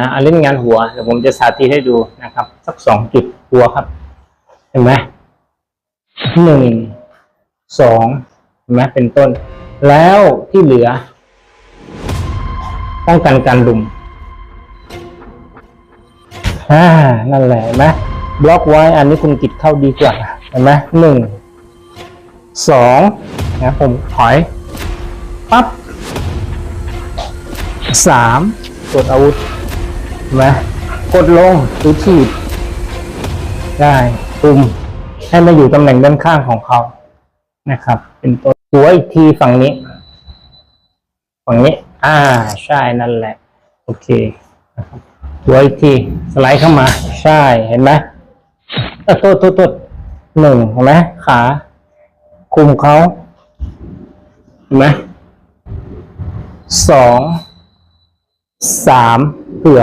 นะเอาเล่นงานหัวเดี๋ยวผมจะสาธิตให้ดูนะครับ สักสองจุดหัวครับ เห็นไหมหนึ่งสองเห็นไหมเป็นต้น แล้วที่เหลือ ป้องกันการลุมอ่านั่นแหละเห็นไหมบล็อกไว้อันนี้คุณกิดเข้าดีกว่าเห็นไหมหนึ่งสองนะผมถอยปั๊บสามกดอาวุธ เห็นไหมกดลงหรือถีบได้ปุ่มให้มาอยู่ตำแหน่งด้านข้างของเขานะครับ เป็นตัวหัวอีกทีฝั่งนี้ ฝั่งนี้ อ่าใช่นั่นแหละ โอเคนะครับหัวอีกทีสไลด์เข้ามา ใช่เห็นไหมเออโทษโทษโทษหนึ่งเห็นไหมขาคุมเขาเห็นไหมสองสาม